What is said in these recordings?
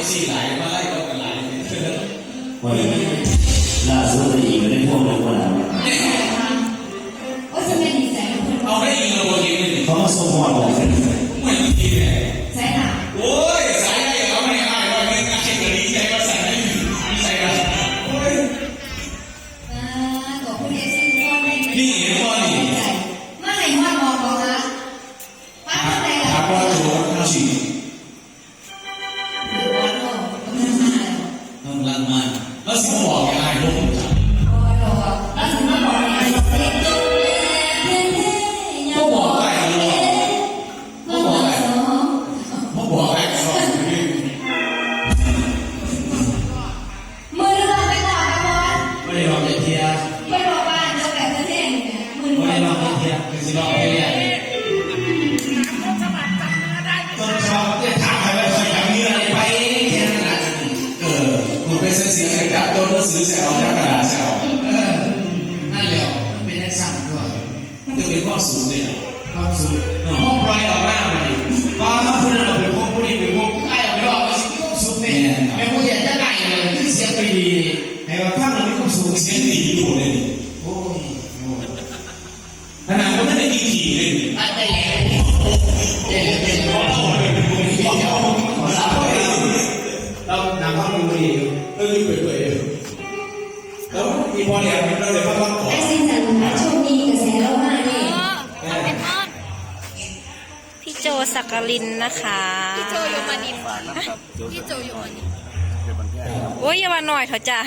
一起来吧 นโชคดีกระแสเรามากนี่พี่โจสักกลินนะคะ พี่โจอยู่มานิมพี่โจอยู่มานิมโอ้ยอย่ามาหน่อยเถอะจ้ะ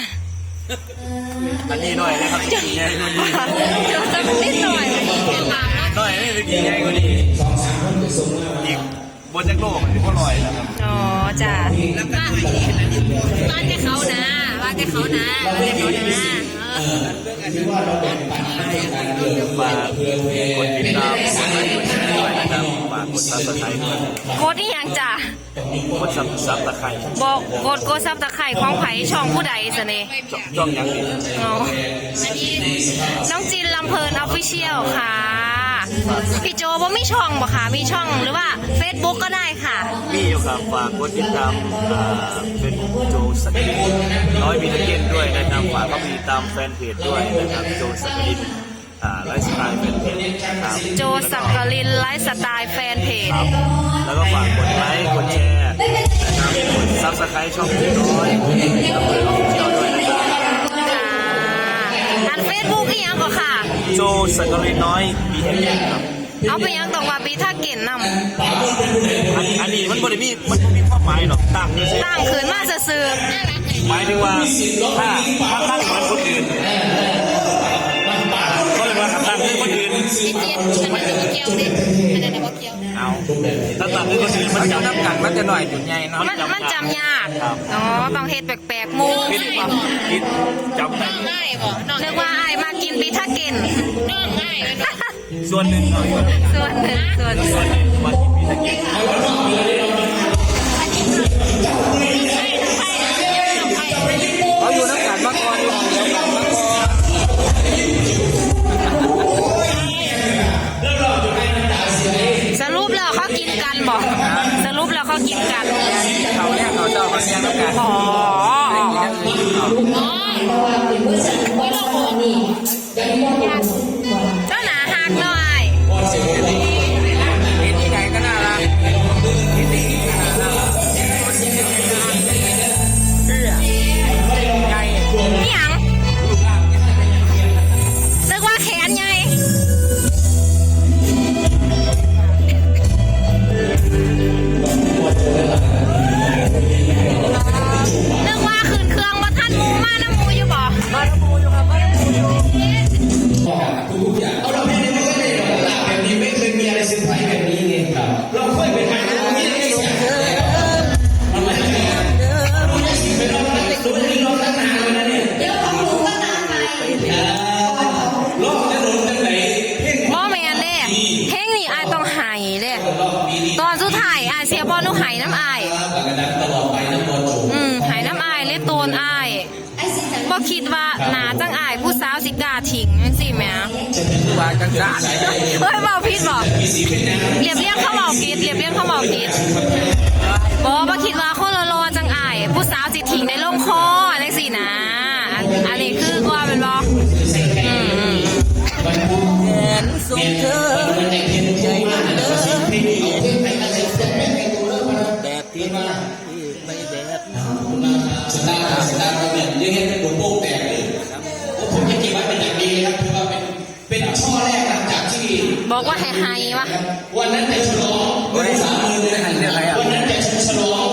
อันนี้หน่อยนะครับจริงใหญ่กว่านี้โจสักนิดหน่อย น่อยนี่จริงใหญ่กว่านี้อีกบนจากโลกมันก็ลอยนะครับอ๋อจ้ะบ้านแกเขานะบ้านแกเขานะบ้านแกเขานะเออฝากกดติดตามกดไลค์กดแชร์ด้วยนะครับฝากกดซับสไครต์ด้วยโคตรนี่ยังจ้ะกดซับซับตะไคร้บอกกดกดซับตะไคร่ของไผ่ช่องผู้ใดสเน่จ้องยังนี่ อ๋อน้องจินลำเพลินออฟฟิเชียลค่ะ พี่โจว่ามีช่องบ่คะมีช่องหรือว่า Facebook ก็ได้ค่ะ มีอยู่ครับฝากกดติดตามอ่าเป็นโจสกินน้อยมีตะเกียนด้วยนะครับฝากก็มีตามแฟนเพจด้วยนะครับโจสกินอ่าไลฟ์สไตล์แฟนเพจนะครับโจสักกลินไลฟ์สไตล์แฟนเพจครับแล้วก็ฝากกดไลค์กดแชร์นะครับกดซับสไครต์ช่องพี่น้อย อันเฟซบุ๊กอีหยังก็ค่ะ โจสกอรีน้อยบีเอ็มครับเอาไปยังตรงว่าปีท่าเก่นนอันอันนี้มันบริมีมันบ่มีความหมายหรอกตั้งนี่สิำตั้งขืนมาซื่อหมายถึงว่าถ้าถ้าตั้งเหมือนคนอื่น ก็เลยว่าถ้าตั้งเหมือนคนอื่นพี่เจี๊ยบมันจะมีเกียวดิอันนั้นว่าเกียวเอาถ้าตั้งเหมือนคนอื่นมันจะนับกันมันจะหน่อยจุดใหญ่เนาะมันมันจำยากอ๋อต้องเฮ็ดแปลกๆมูคิดความคิดจำได้ง่ายบ่น้องนึกว่าไอ้มากินปีท่าเก่นน้องง่ายเลยส่วนหนึ่งส่วนหนึ่งส่วนหนึ่งมากินพิซซ่าเก็ต ตอนสุดท้ายอายเสียบอลหนูไห้น้ำอายอืมไห้น้ำอายเลยโตนอายไอ้สินสันบ่คิดว่าหนาจังอายผู้สาวสิกาทิ้งจังซี่แหมวางกันจ้าเฮ้ยเบาผิดบ่เรียบเรียงเขาเบาผิดเรียบเรียงเขาเบาผิดบ่บ่คิดว่าคนละรอจังอายผู้สาวสิทิ้งในลงคอจังซี่นะอันนี้คือว่าเป็นบ่อืมอืม แขนส่งเธอ ว่าให้ไฮวะวันนั้นจะฉลองเงินสามหมื่นเลยนะเรื่องอะไรอะวันนั้นจะฉลอง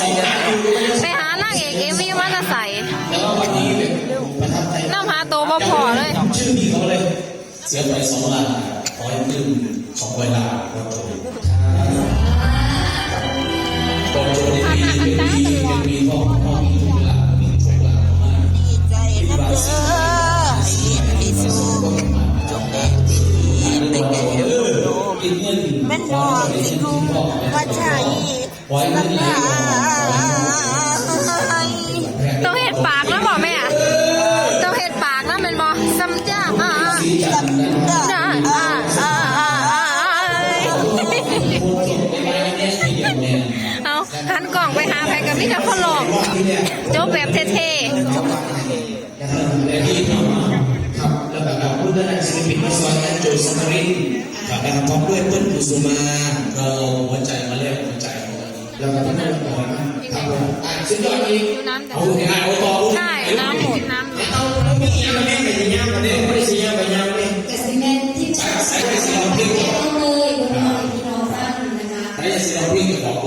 สองล้านอยู่ไปหานางเอกเอวีมาจะใส่แต่ว่าวันนี้เนี่ยประทับใจน้ำหาโตวบ่พอเลยชื่อพี่เขาเลย เสียไปสองล้านขอให้ขึ้นสองร้อยล้านก็โจ กับมิจะคนหลอกโจ๊กแบบเท่และที่ทำครับแล้วก็กับผู้ได้ศิลปินมาสอนงานโจสมรินครับนะครับพร้อมด้วยเปิ้ลกุสุมาเราหัวใจมาเรียกหัวใจของเราแล้วก็ที่นั่นบอกนะครับผมอะสุดยอดอีกๆน้ำแต่เอาไงเอา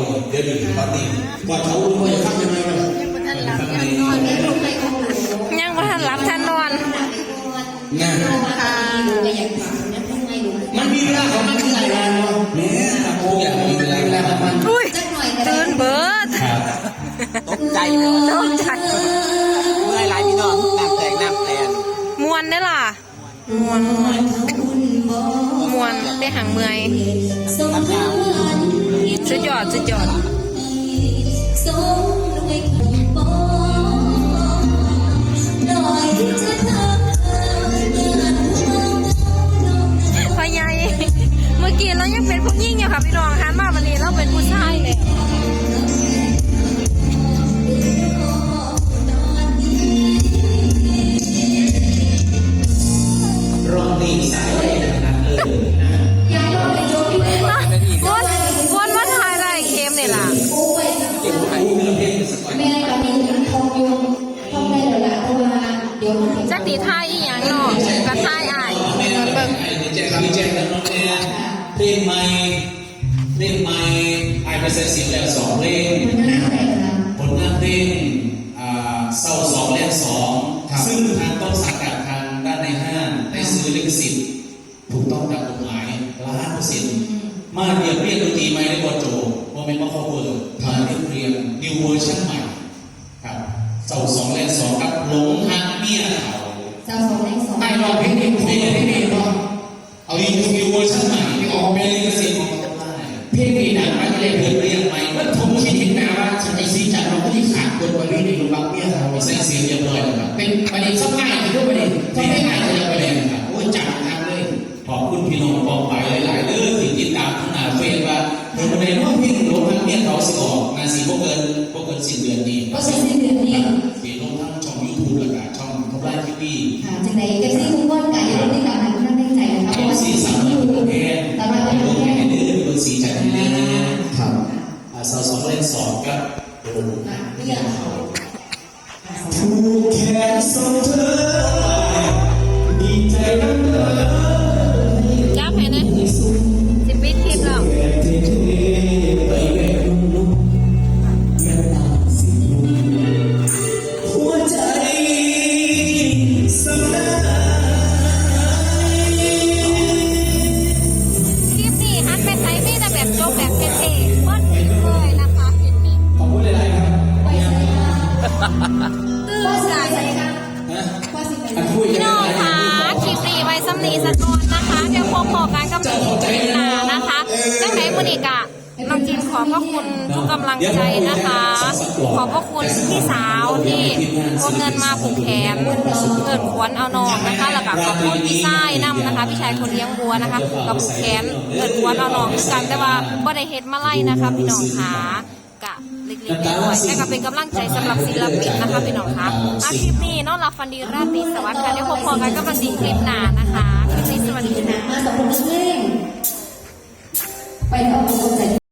ยงเดี๋ยวดูปาร์ตี้ก่อนเขารู้ว่าจะทำยังไงวะนอนไม่ลงไปของหนูยังว่าท่านรับท่านนอนงานค่ะดูไปอย่างฝันทำไมดูมันมีเวลาของมันคืออะไรวะแม่ยโอ้อยากมีเวลาเวลาของมันอุ้ยสักหน่อยก็ได้ตื่นเบิดครับตกใจเลยตกใจเมื่อไรพี่น้องน้ำแตกน้ำแตนมวนได้ล่ะมวนมวนได้หางเมื่อย สมพาน ตีท่ายอีหยังเนาะกระท่ายอายแม่เบิ่งเจครับดีเจแล้วน้องแอนเพลงใหม่เพลงใหม่ไอไปเซ็นสิบแล้วสองเพลง เอาอีกนิวเวอร์ชันใหม่ที่ออกเป็นลิขสิทธิ์ของต้นไม้เพลงนี้นะมันก็เลยเรียบเรียงใหม่มันผมคิดเห็นนะว่าสมัยซีจัดเราก็ที่ขาดคนวันนี้นี่บางเมียเราใส่เสียงเรียบร้อยแล้วครับเป็นประเด็นสักง่ายคือประเด็นก็ไม่ง่ายเลยประเด็นครับโอ้ยจับทำเลยขอบคุณพี่น้องกองไปหลายๆเด้อที่ติดตามทั้งหน้าเฟซว่าเมื่อประเด็นว่าพี่หลวงพันเมียเขาสิออกงานสีพวกเกินพวกเกินสิ้นเดือนนี้ก็ใช้เดือนนี้ปีลงทั้งช่องยูทูบแล้วก็ช่องทบไลทีวีค่ะจังไหนเอฟซีคุณก้ องจีนขอบพระคุณทุกกำลังใจนะคะ ขอบพระคุณพี่สาวที่โอนเงินมาผูกแขนเงินขวนเอานองนะคะแล้วก็ขอบคุณพี่ชายนำนะคะพี่ชายคนเลี้ยงวัวนะคะกับผูกแขนเงินขวนเอานองด้วยกันแต่ว่าบ่ได้เฮ็ดมาไล่นะคะพี่น้องคะกะเล็กๆน้อยๆแต่ก็เป็นกำลังใจสำหรับศิลปินนะคะพี่น้องคะอาคลิปนี้เนอนรับฟันดีราตรีสวัสดิ์ค่ะเดี๋ยวพบกันก็มาดีคลิปหน้านะคะคลิปนี้สวัสดีค่ะมาสองคนเล่นไปเอาคนใส่